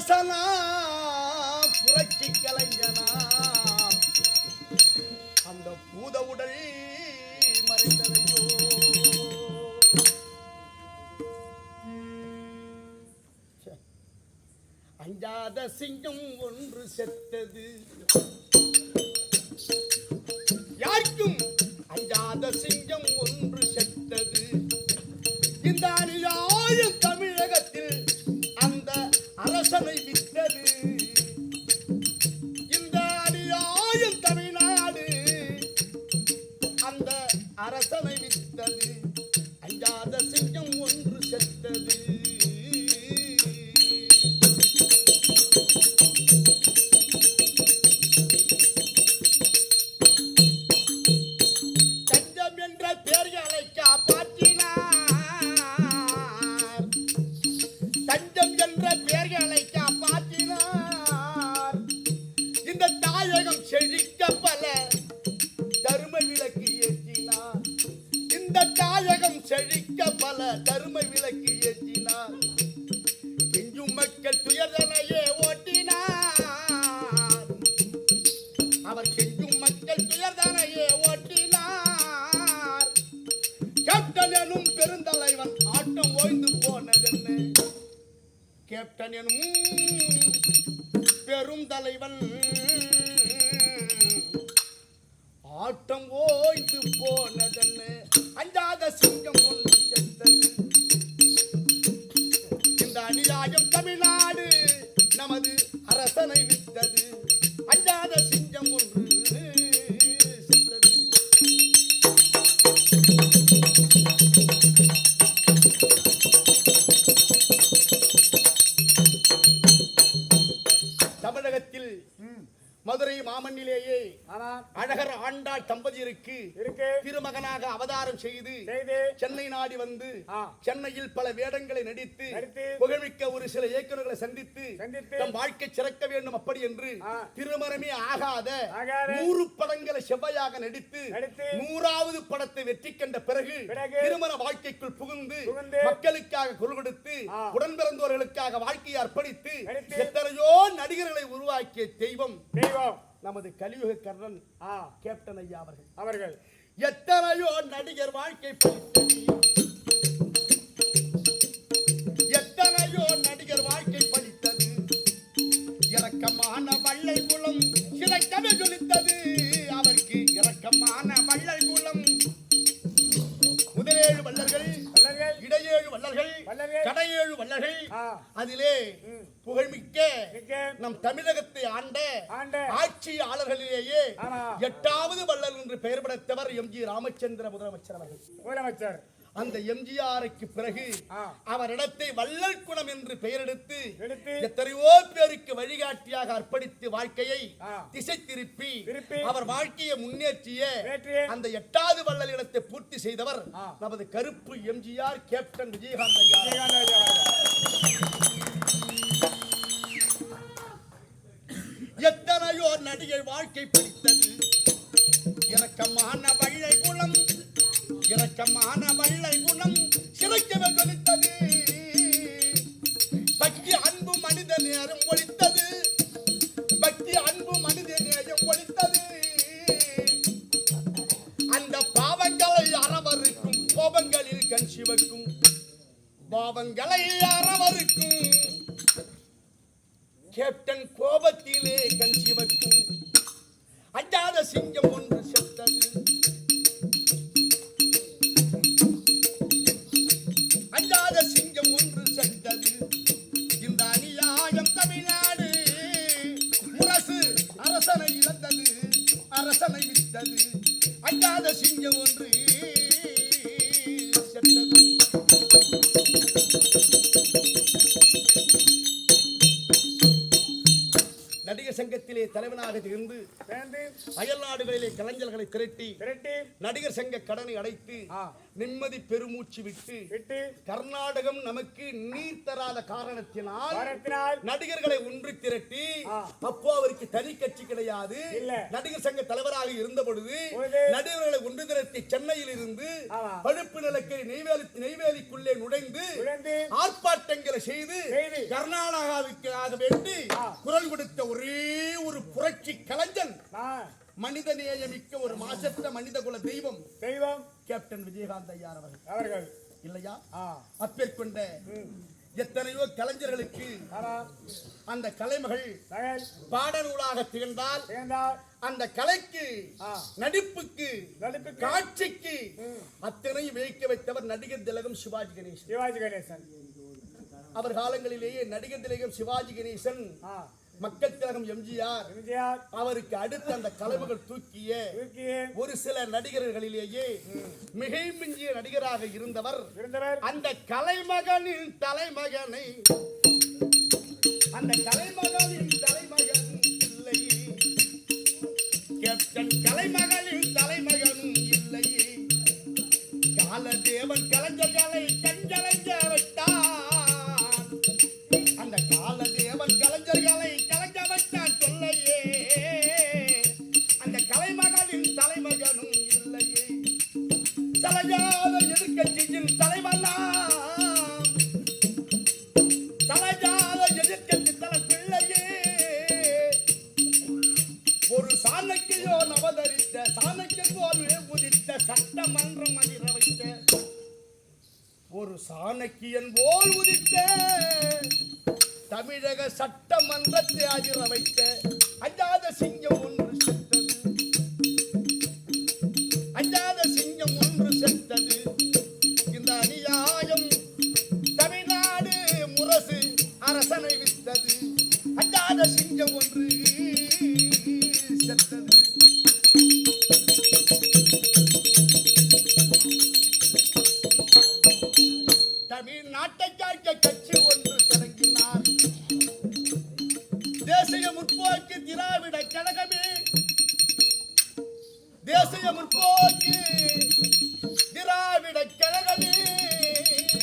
அரசனா புரட்சி கலைஞனா. அந்த பூத உடல் மறைந்ததையோ அஞ்சாத சிங்கம் ஒன்று செத்தது. யாருக்கும் அஞ்சாத சிங்கம் ஒன்று செத்தது. இந்த அநியாயம் கருமை தரும விளக்கு ஏற்றினார். எங்கும் மக்கள் துயர்தலையே ஓட்டினார். அவர் கெஞ்சும் மக்கள் துயர்தலையே ஓட்டினார். கேப்டன் எனும் பெருந்தலைவன் ஆட்டம் ஓய்ந்து போனதென்ன? கேப்டன் எனும் பெரும் தலைவன் தமிழகத்தில் மதுரை மாமண்ணிலேயே அழகர் ஆண்டாள் தம்பதியருக்கு திருமகனாக அவதாரம் செய்து சென்னை நாடி வந்து. சென்னையில் பல வேடங்களை நடித்து புகழ்மிக்க ஒரு சில இயக்குநர்களை சந்தித்து தம் வாழ்க்கை சிறக்க வேண்டும் அப்படி என்று. திருமணமே ஆகாத நூறு படங்களை செவ்வையாக நடித்து நூறாவது படத்தை வெற்றி கண்ட பிறகு திருமண வாழ்க்கைக்குள் புகுந்து மக்களுக்காக குரல் கொடுத்து. உடன் பிறந்தவர்களுக்காக வாழ்க்கையை அர்ப்பணித்து எத்தனையோ நடிகர்களை உருவாக்கிய தெய்வம் நமது கலியுக கர்ணன் ஆ கேப்டன் ஐயா அவர்கள். அவர்கள் எத்தனையோ நடிகர் வாழ்க்கை வல்லர்கள் இடையேழு வள்ளல்கள், கடையேழு ஆ. அதிலே. புகழ்மிக்க மிக்க நம் தமிழகத்தை ஆண்ட ஆட்சியாளர்களிலேயே. எட்டாவது வள்ளல் என்று பெயர் படைத்தவர் எம் ஜி ராமச்சந்திர முதலமைச்சர் அவர்கள் முதலமைச்சர் அந்த எம்ஜிஆருக்கு பிறகு. அவரிடத்தை வள்ளல் குணம் என்று பெயரெடுத்து எடுத்து எத்தனையோ பேருக்கு வழிகாட்டியாக அர்ப்பணித்து வாழ்க்கையை. திசை திருப்பி அவர் வாழ்க்கையை முன்னேற்றிய அந்த எட்டாவது வள்ளல் இடத்தை பூர்த்தி செய்தவர். நமது கருப்பு எம்ஜிஆர் கேப்டன் விஜயகாந்த் ஐயா. எத்தனையோ நடிகை வாழ்க்கை பிடித்தது குணம் இரக்கமான வள்ளல் குணம் சிறக்கவே தொழித்தது பக்தி அன்பு மனித நேரம் ஒழித்தது. பக்தி அன்பு மனித நேரம் ஒழித்தது. அந்த பாவங்களை அறவருக்கும் கோபங்களில் கண் சிவக்கும். பாவங்களை அறவருக்கும். சங்கத்திலே தலைவனாக இருந்து சேர்ந்து அயல் நாடுகளிலே கலைஞர்களை திரட்டி திரட்டி நடிகர் சங்க கடனை அடைத்து. நிம்மதி பெருமூச்சு விட்டு விட்டு கர்நாடகம் நமக்கு நீர் தராத காரணத்தினால் நடிகர்களை ஒன்று திரட்டி. அப்போ அவருக்கு தனி கட்சி கிடையாது. நடிகர் சங்க தலைவராக இருந்த பொழுது. நடிகர்களை ஒன்று திரட்டி சென்னையில் இருந்து. பழுப்பு நிலக்கரி நெய்வேலி நெய்வேலிக்குள்ளே நுழைந்து ஆர்ப்பாட்டங்களை செய்து. கர்நாடகாவுக்காக வேண்டி. குரல் கொடுத்த ஒரு புரட்சி கலைஞன் மனித நேயமிக்க ஒரு மாசற்ற மனித குல தெய்வம். தெய்வம். கேப்டன் விஜயகாந்த் ஐயார் அவர்கள். அவர்கள். இல்லையா? அப்பேற்கொண்ட எத்தனையோ கலைஞர்களுக்கு அந்த கலைமகள் மகள். பாடநூலாக திகழ்ந்தால் அந்த கலைக்கு. நடிப்புக்கு நடிப்புக்கு. காட்சிக்கு அத்தனையும் வைக்க வைத்தவர் நடிகர் திலகம் சிவாஜி கணேசன். சிவாஜி கணேசன். அவர் காலங்களிலேயே நடிகர் திலகம் சிவாஜி கணேசன் மக்கள் திலகம் எம்ஜிஆர் எம்ஜிஆர். அவருக்கு அடுத்து அந்த கலைமகள் தூக்கிய. ஒரு சில நடிகர்களிலேயே மிகை மிஞ்சிய நடிகராக இருந்தவர். அந்த கலைமகனின் தலைமகனை அந்த கலைமகனின் தலைமகன் இல்லை கேப்டன் கலைமகனின் தலைமகனும் தலைவனா? பிள்ளையே. ஒரு சாணக்கியோ அவதரித்த சாணக்கியன் போல் உதித்த சட்டமன்றம் அதிர வைத்த ஒரு சாணக்கியன் போல் உதித்த தமிழக சட்டமன்றத்தை அதிர வைத்த அஞ்சாத சிங்கம் அரசனை வித்தது. அஞ்சாத சிங்கம் ஒன்று செத்தது.